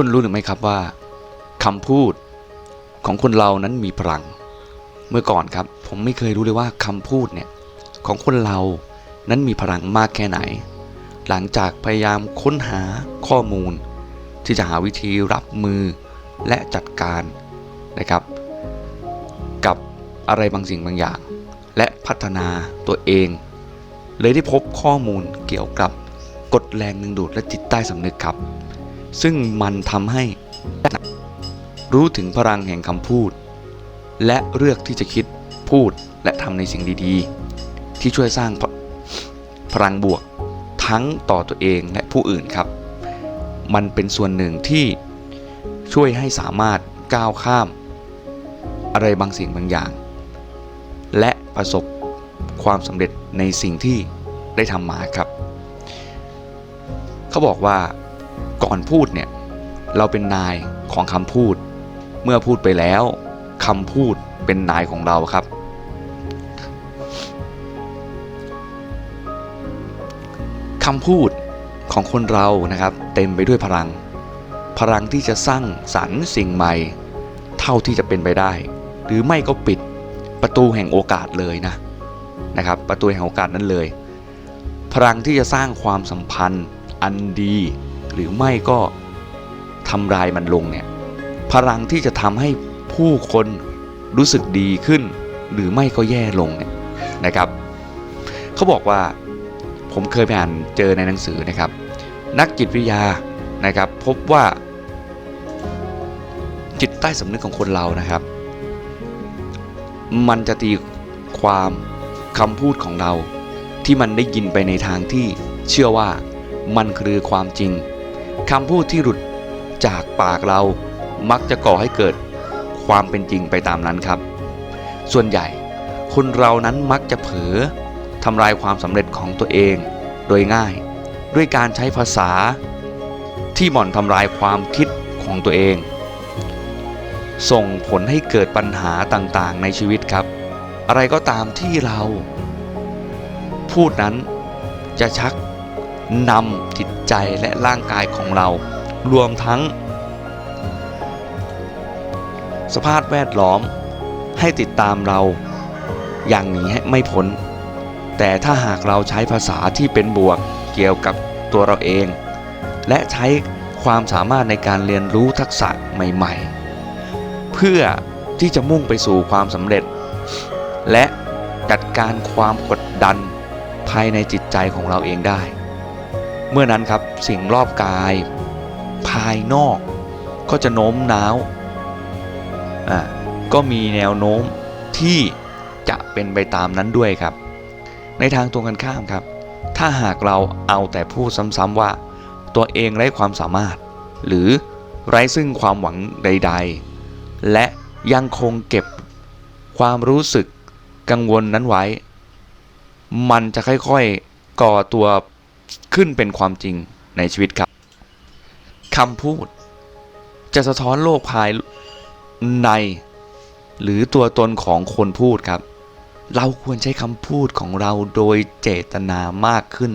คุณรู้หรือไม่ครับว่าคำพูดของคนเรานั้นมีพลัง เมื่อก่อนครับ ผมไม่เคยรู้เลยว่าคำพูดเนี่ยของคนเรานั้นมีพลังมากแค่ไหน หลังจากพยายามค้นหาข้อมูล ที่จะหาวิธีรับมือและจัดการนะครับ กับอะไรบางสิ่งบางอย่าง และพัฒนาตัวเอง เลยได้พบข้อมูลเกี่ยวกับกฎแรงดึงดูดและจิตใต้สำนึกครับ ซึ่งมันทำให้รู้ถึงพลังแห่งคำพูด และเลือกที่จะคิดพูดและทำในสิ่งดีๆ ที่ช่วยสร้างพพลังบวกทั้งต่อตัวเองและผู้อื่นครับ มันเป็นส่วนหนึ่งที่ช่วยให้สามารถก้าวข้าม อะไรบางสิ่งบางอย่าง และประสบความสำเร็จในสิ่งที่ได้ทำมาครับ เขาบอกว่า ก่อนพูดเนี่ยเราเป็นนายของคำพูด เมื่อพูดไปแล้วคำพูดเป็นนายของเราครับ คำพูดของคนเรานะครับ เต็มไปด้วยพลัง พลังที่จะสร้างสรรค์สิ่งใหม่ เท่าที่จะเป็นไปได้ หรือไม่ก็ปิดประตูแห่งโอกาสเลยนะนะครับ ประตูแห่งโอกาสนั้นเลย พลังที่จะสร้างความสัมพันธ์อันดี หรือไม่ก็ทำลายมันลงเนี่ยพลังที่จะทำให้ผู้คนรู้สึกดีขึ้น หรือไม่ก็แย่ลงเนี่ยนะครับเขาบอกว่าผมเคยไปอ่านเจอในหนังสือนะครับ นักจิตวิทยานะครับพบว่าจิตใต้สำนึกของคนเรานะครับ มันจะตีความคำพูดของเราที่มันได้ยินไปในทางที่เชื่อว่ามันคือความจริง คำพูดที่หลุดจากปากเรามักจะก่อให้เกิดความเป็นจริงไปตามนั้นครับ ส่วนใหญ่คนเรานั้นมักจะเผลอทำลายความสำเร็จของตัวเองโดยง่าย ด้วยการใช้ภาษาที่หม่อนทำลายความคิดของตัวเอง ส่งผลให้เกิดปัญหาต่างๆในชีวิตครับ อะไรก็ตามที่เรา พูดนั้นจะชักนำจิต ใจและร่างกายของเรา รวมทั้ง สภาพแวดล้อมให้ติดตามเราอย่างหนีให้ไม่พ้น แต่ถ้าหากเราใช้ภาษาที่เป็นบวกเกี่ยวกับตัวเราเอง และใช้ความสามารถในการเรียนรู้ทักษะใหม่ๆ เพื่อที่จะมุ่งไปสู่ความสำเร็จ และจัดการความกดดันภายในจิตใจของเราเองได้ เมื่อนั้นครับสิ่งรอบกาย ภายนอกก็จะโน้มน้าวอ่าก็มีแนวโน้มที่จะเป็นไปตามนั้นด้วยครับ ในทางตรงกันข้ามครับ ถ้าหากเราเอาแต่พูดซ้ำๆว่า ตัวเองไร้ความสามารถ หรือไร้ซึ่งความหวังใด ๆ และยังคงเก็บความรู้สึกกังวลนั้นไว้ มันจะค่อยๆก่อตัว ขึ้นเป็นความจริงในชีวิตครับคำพูด จะสะท้อนโลกภายใน หรือตัวตนของคนพูดครับ เราควรใช้คำพูดของเราโดยเจตนามากขึ้น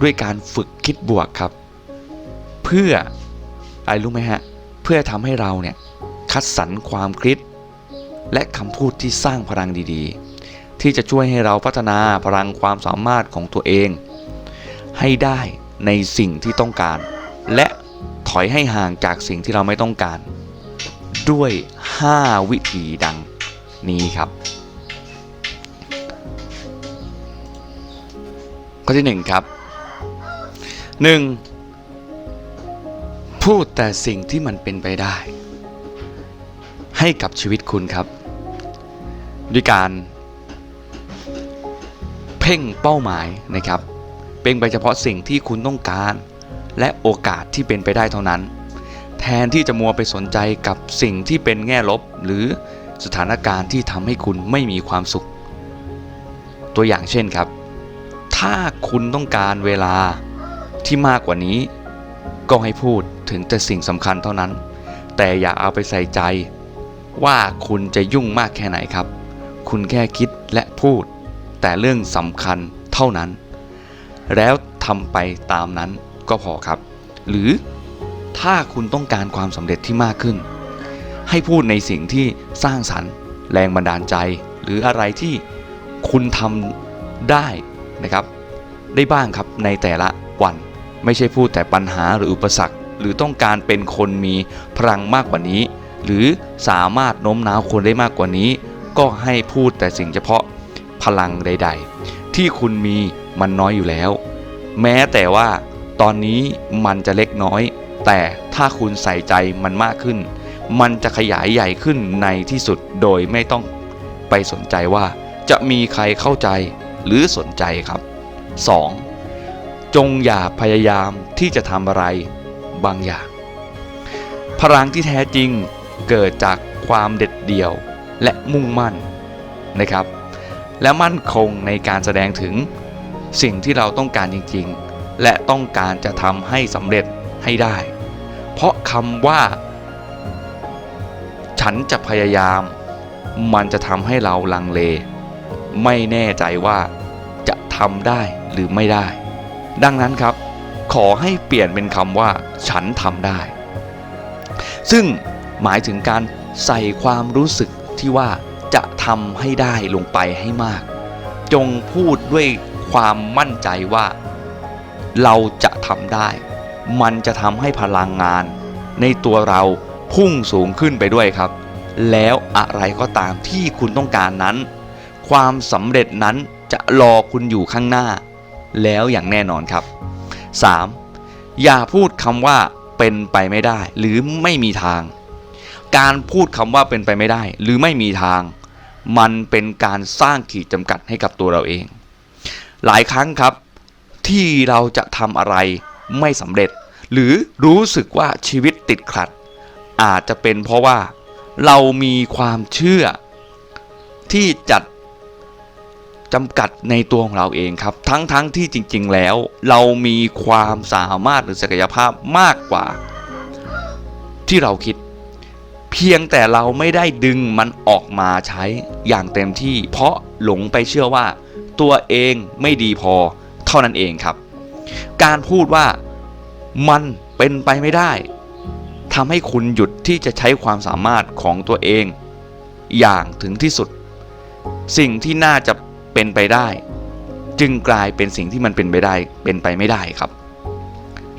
ด้วยการฝึกคิดบวกครับ เพื่ออะไรรู้ไหมฮะ เพื่อทำให้เราเนี่ยคัดสรรความคิด และคำพูดที่สร้างพลังดีๆ ที่จะช่วยให้เราพัฒนาพลังความสามารถของตัวเอง ให้ได้ในสิ่งที่ต้องการ และถอยให้ห่างจากสิ่งที่เราไม่ต้องการ ด้วย 5 วิธีดังนี้ครับ ข้อที่ 1 ครับ 1. พูดแต่สิ่งที่มันเป็นไปได้ ให้กับชีวิตคุณครับ ด้วยการ เพ่งเป้าหมายนะครับ เป็นไปเฉพาะสิ่งที่คุณต้องการ และโอกาสที่เป็นไปได้เท่านั้น แทนที่จะมัวไปสนใจกับสิ่งที่เป็นแง่ลบ หรือสถานการณ์ที่ทำให้คุณไม่มีความสุข ตัวอย่างเช่นครับ ถ้าคุณต้องการเวลาที่มากกว่านี้ ก็ให้พูดถึงแต่สิ่งสำคัญเท่านั้น แต่อย่าเอาไปใส่ใจ ว่าคุณจะยุ่งมากแค่ไหนครับ คุณแค่คิดและพูด แต่เรื่องสำคัญเท่านั้น แล้วทำไปตามนั้นก็พอครับ หรือถ้าคุณต้องการความสำเร็จที่มากขึ้น ให้พูดในสิ่งที่สร้างสรรค์ แรงบันดาลใจ หรืออะไรที่คุณทำได้นะครับ ได้บ้างครับในแต่ละวัน ไม่ใช่พูดแต่ปัญหาหรืออุปสรรค หรือต้องการเป็นคนมีพลังมากกว่านี้ หรือสามารถโน้มน้าวคนได้มากกว่านี้ ก็ให้พูดแต่สิ่งเฉพาะพลังใด ๆ ที่คุณมีมันน้อยอยู่แล้ว แม้แต่ว่าตอนนี้มันจะเล็กน้อย แต่ถ้าคุณใส่ใจมันมากขึ้น มันจะขยายใหญ่ขึ้นในที่สุดโดยไม่ต้องไปสนใจว่าจะมีใครเข้าใจหรือสนใจครับ 2. จงอย่าพยายามที่จะทำอะไรบางอย่าง พลังที่แท้จริงเกิดจากความเด็ดเดี่ยวและมุ่งมั่นนะครับ และมั่นคงในการแสดงถึงสิ่งที่เราต้องการจริงๆ และต้องการจะทำให้สำเร็จให้ได้ เพราะคำว่า ฉันจะพยายาม มันจะทำให้เราลังเล ไม่แน่ใจว่าจะทำได้หรือไม่ได้ ดังนั้นครับ ขอให้เปลี่ยนเป็นคำว่า ฉันทำได้ ซึ่งหมายถึงการใส่ความรู้สึกที่ว่า จะทำให้ได้ลงไปให้มาก จงพูดด้วยความมั่นใจว่า เราจะทำได้ มันจะทำให้พลังงาน ในตัวเราพุ่งสูงขึ้นไปด้วยครับ แล้วอะไรก็ตามที่คุณต้องการนั้น ความสำเร็จนั้นจะรอคุณอยู่ข้างหน้า แล้วอย่างแน่นอนครับ 3. อย่าพูดคำว่าเป็นไปไม่ได้ หรือไม่มีทาง การพูดคำว่าเป็นไปไม่ได้ หรือไม่มีทาง มันเป็นการสร้างขีดจำกัดให้กับตัวเราเอง หลายครั้งครับที่เราจะทำอะไรไม่สำเร็จ หรือรู้สึกว่าชีวิตติดขัด อาจจะเป็นเพราะว่าเรามีความเชื่อที่จัดจำกัดในตัวของเราเองครับ ทั้งๆทที่จริง ๆ แล้ว เรามีความสามารถหรือศักยภาพมากกว่า ที่เราคิด พียงแต่เราไม่ได้ดึงมันออกมาใช้อย่างเต็มที่ เพราะหลงไปเชื่อว่า ตัวเองไม่ดีพอเท่านั้นเองครับ การพูดว่ามันเป็นไปไม่ได้ทำให้คุณหยุดที่จะใช้ความสามารถของตัวเอง อย่างถึงที่สุด สิ่งที่น่าจะเป็นไปได้ จึงกลายเป็นสิ่งที่มันเป็นไปได้เป็นไปไม่ได้ครับ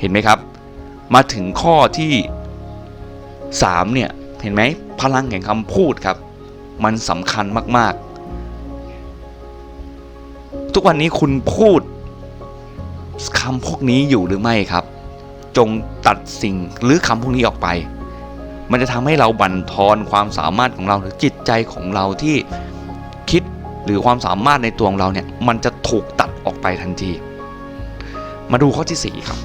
เห็นไหมครับ มาถึงข้อที่ 3 เนี่ย เห็นไหมพลังแห่งคำพูดครับ มันสำคัญมาก ๆ ทุกวันนี้คุณพูดคำพวกนี้อยู่หรือไม่ครับ จงตัดสิ่งหรือคำพวกนี้ออกไป มันจะทำให้เราบั่นทอนความสามารถของเราหรือจิตใจของเราที่คิดหรือความสามารถในตัวของเราเนี่ยมันจะถูกตัดออกไปทันที มาดูข้อที่ 4 ครับ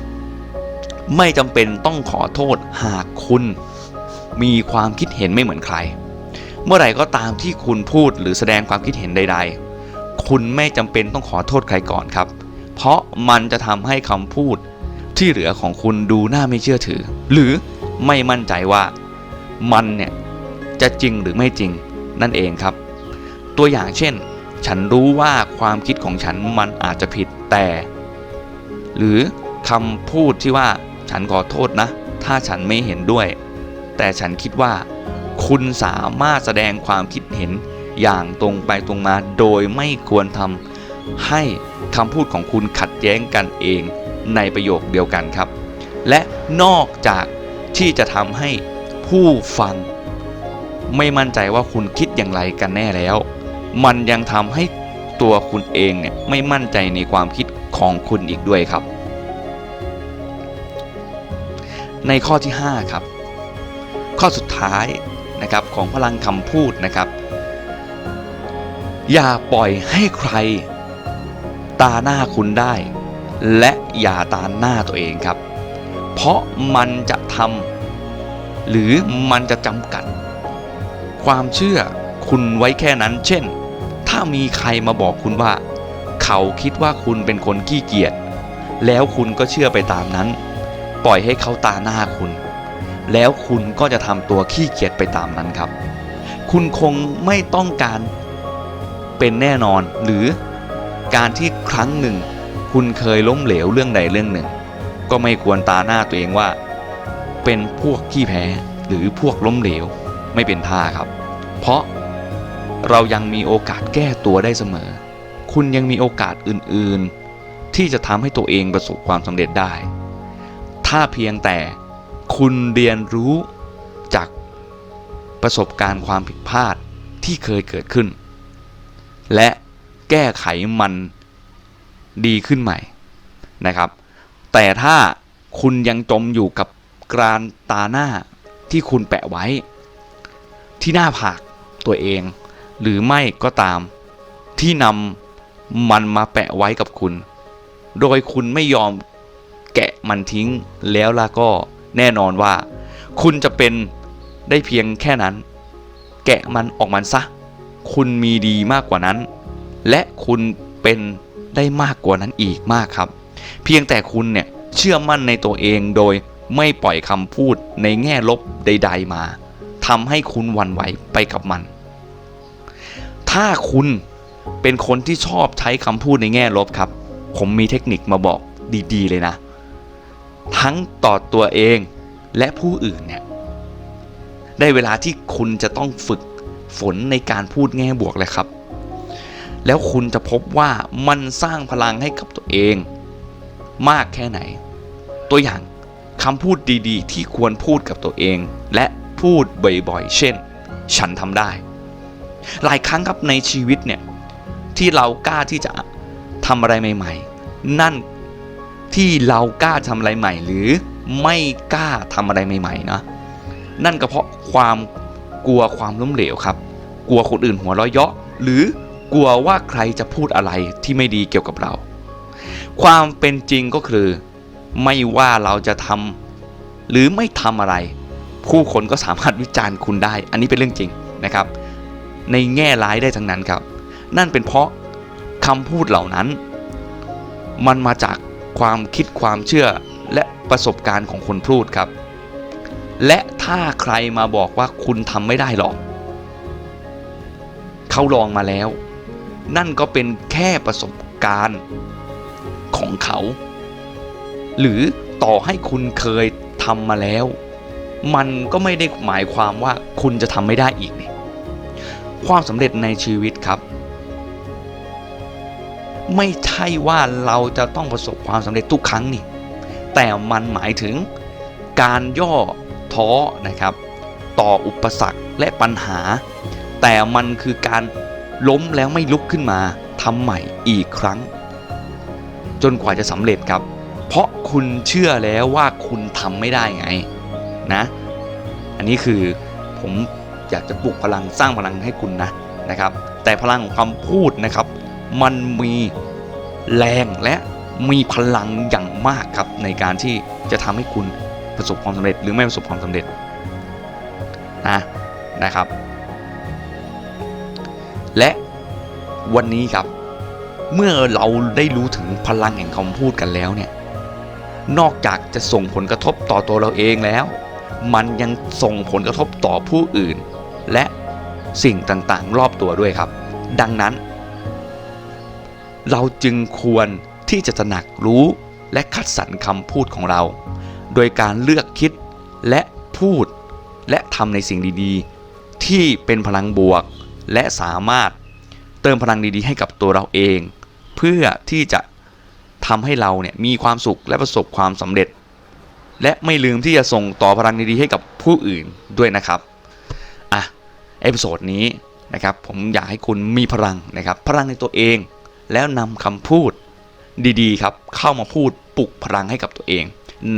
ไม่จำเป็นต้องขอโทษหากคุณ มีความคิดเห็นไม่เหมือนใคร เมื่อไหร่ก็ตามที่คุณพูดหรือแสดงความคิดเห็นใด ๆ คุณไม่จำเป็นต้องขอโทษใครก่อนครับ เพราะมันจะทำให้คำพูดที่เหลือของคุณดูน่าไม่เชื่อถือ หรือไม่มั่นใจว่ามันเนี่ยจะจริงหรือไม่จริงนั่นเองครับ ตัวอย่างเช่น ฉันรู้ว่าความคิดของฉันมันอาจจะผิดแต่ หรือคำพูดที่ว่าฉันขอโทษนะ ถ้าฉันไม่เห็นด้วย แต่ฉันคิดว่า คุณสามารถแสดงความคิดเห็นอย่างตรงไปตรงมาโดยไม่ควรทำให้คำพูดของคุณขัดแย้งกันเองในประโยคเดียวกันครับ และนอกจากที่จะทำให้ผู้ฟัง ไม่มั่นใจว่าคุณคิดอย่างไรกันแน่แล้ว มันยังทำให้ตัวคุณเองเนี่ยไม่มั่นใจในความคิดของคุณอีกด้วยครับ ในข้อที่ 5 ครับ ข้อสุดท้ายนะครับของพลังคำพูดนะครับ อย่าปล่อยให้ใครตาหน้าคุณได้ และอย่าตาหน้าตัวเองครับ เพราะมันจะทำหรือมันจะจำกัด ความเชื่อคุณไว้แค่นั้น เช่น ถ้ามีใครมาบอกคุณว่า เขาคิดว่าคุณเป็นคนขี้เกียจแล้วคุณก็เชื่อไปตามนั้น ปล่อยให้เขาตาหน้าคุณ แล้วคุณก็จะทำตัวขี้เกียจไปตามนั้นครับ คุณคงไม่ต้องการเป็นแน่นอนหรือการที่ครั้งหนึ่ง คุณเคยล้มเหลวเรื่องใดเรื่องหนึ่ง ก็ไม่ควรตาหน้าตัวเองว่า เป็นพวกขี้แพ้หรือพวกล้มเหลวไม่เป็นท่าครับ เพราะเรายังมีโอกาสแก้ตัวได้เสมอ คุณยังมีโอกาสอื่นๆ ที่จะทำให้ตัวเองประสบความสำเร็จได้ ถ้าเพียงแต่ คุณเรียนรู้จากประสบการณ์ความผิดพลาดที่เคยเกิดขึ้น และแก้ไขมันดีขึ้นใหม่นะครับ แต่ถ้าคุณยังจมอยู่กับกรานตาหน้าที่คุณแปะไว้ ที่หน้าผากตัวเอง หรือไม่ก็ตามที่นำมันมาแปะไว้กับคุณ โดยคุณไม่ยอมแกะมันทิ้งแล้วล่ะก็ แน่นอนว่า คุณจะเป็นได้เพียงแค่นั้น แกะมันออกมันซะ คุณมีดีมากกว่านั้น และคุณเป็นได้มากกว่านั้นอีกมากครับ เพียงแต่คุณเนี่ยเชื่อมั่นในตัวเองโดยไม่ปล่อยคำพูดในแง่ลบใด ๆ มาทำให้คุณวันไหวไปกับมัน ถ้าคุณเป็นคนที่ชอบใช้คำพูดในแง่ลบครับ ผมมีเทคนิคมาบอกดี ๆ เลยนะ ทั้งต่อตัวเองและผู้อื่นเนี่ยได้เวลาที่คุณจะต้องฝึกฝนในการพูดแง่บวกเลยครับ แล้วคุณจะพบว่ามันสร้างพลังให้กับตัวเอง มากแค่ไหน ตัวอย่างคำพูดดีๆ ที่ควรพูดกับตัวเอง และพูดบ่อยๆ เช่น ฉันทำได้ หลายครั้งครับในชีวิตเนี่ยที่เรากล้าที่จะทำอะไรใหม่ ๆ นั่น ที่เรากล้าทำอะไรใหม่ หรือไม่กล้าทำอะไรใหม่ๆนะนั่นก็เพราะความกลัวความล้มเหลวครับ กลัวคนอื่นหัวเราะเยาะ หรือกลัวว่าใครจะพูดอะไรที่ไม่ดีเกี่ยวกับเรา ความเป็นจริงก็คือ ไม่ว่าเราจะทำหรือไม่ทำอะไร ผู้คนก็สามารถวิจารณ์คุณได้ อันนี้เป็นเรื่องจริงนะครับ ในแง่ร้ายได้ทั้งนั้นครับ นั่นเป็นเพราะคำพูดเหล่านั้น มันมาจาก ความคิดความเชื่อและประสบการณ์ของคนพูดครับ และถ้าใครมาบอกว่าคุณทำไม่ได้หรอก เขาลองมาแล้ว นั่นก็เป็นแค่ประสบการณ์ของเขา หรือต่อให้คุณเคยทำมาแล้ว มันก็ไม่ได้หมายความว่าคุณจะทำไม่ได้อีกนี่ความสำเร็จในชีวิตครับ ไม่ใช่ว่าเราจะต้องประสบความสำเร็จทุกครั้งนี่ แต่มันหมายถึงการย่อท้อนะครับ ต่ออุปสรรคและปัญหา แต่มันคือการล้มแล้วไม่ลุกขึ้นมาทำใหม่อีกครั้ง จนกว่าจะสำเร็จครับ เพราะคุณเชื่อแล้วว่าคุณทำไม่ได้ไงนะ อันนี้คือผมอยากจะปลุกพลังสร้างพลังให้คุณนะนะครับ แต่พลังของคำพูดนะครับ มันมีแรงและมีพลังอย่างมากครับในการที่จะทำให้คุณประสบความสำเร็จหรือไม่ประสบความสำเร็จนะนะครับ และวันนี้ครับ เมื่อเราได้รู้ถึงพลังแห่งคำพูดกันแล้วเนี่ยนอกจากจะส่งผลกระทบต่อตัวเราเองแล้ว มันยังส่งผลกระทบต่อผู้อื่น และสิ่งต่างๆ รอบตัวด้วยครับ ดังนั้น เราจึงควรที่จะตระหนักรู้และคัดสรรคำพูดของเรา โดยการเลือกคิดและพูดและทำในสิ่งดีๆ ที่เป็นพลังบวกและสามารถเติมพลังดีๆ ให้กับตัวเราเอง เพื่อที่จะทำให้เราเนี่ยมีความสุขและประสบความสำเร็จ และไม่ลืมที่จะส่งต่อพลังดีๆ ให้กับผู้อื่นด้วยนะครับอะเอพิโซดนี้นะครับผมอยากให้คุณมีพลังนะครับพลังในตัวเอง แล้วนำคำพูดดีๆ ครับ เข้ามาพูดปลุกพลังให้กับตัวเอง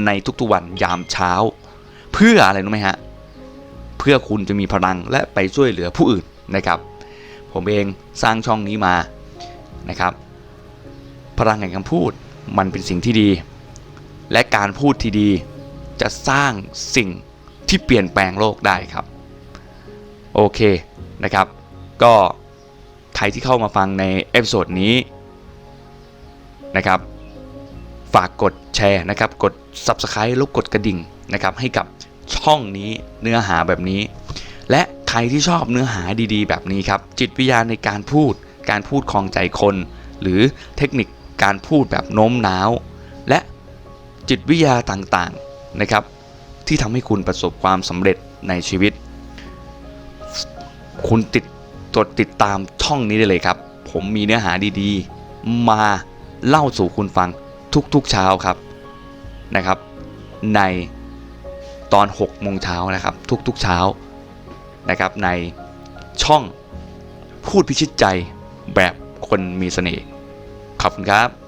ในทุกๆวันยามเช้า เพื่ออะไรรู้ไหมฮะ เพื่อคุณจะมีพลังและไปช่วยเหลือผู้อื่นนะครับ ผมเองสร้างช่องนี้มานะครับ พลังแห่งคำพูดมันเป็นสิ่งที่ดี และการพูดที่ดี จะสร้างสิ่งที่เปลี่ยนแปลงโลกได้ครับ โอเคนะครับ ก็ ใครที่เข้ามาฟังในเอพิโซดนี้นะครับ ฝากกดแชร์นะครับ กด Subscribe แล้วกดกระดิ่งนะครับ ให้กับช่องนี้เนื้อหาแบบนี้ และใครที่ชอบเนื้อหาดีๆ แบบนี้ครับ จิตวิทยาในการพูด การพูดคลองใจคน หรือเทคนิคการพูดแบบโน้มน้าว และจิตวิทยาต่างๆนะครับ ที่ทำให้คุณประสบความสำเร็จในชีวิต คุณติด กดติดตามช่องนี้ได้เลยครับ ผมมีเนื้อหาดีๆ มาเล่าสู่คุณฟังทุกๆเช้าครับนะครับ ในตอน6โมงเช้านะครับ ทุกๆเช้านะครับ ในช่องพูดพิชิตใจแบบคนมีเสน่ห์ขอบคุณครับ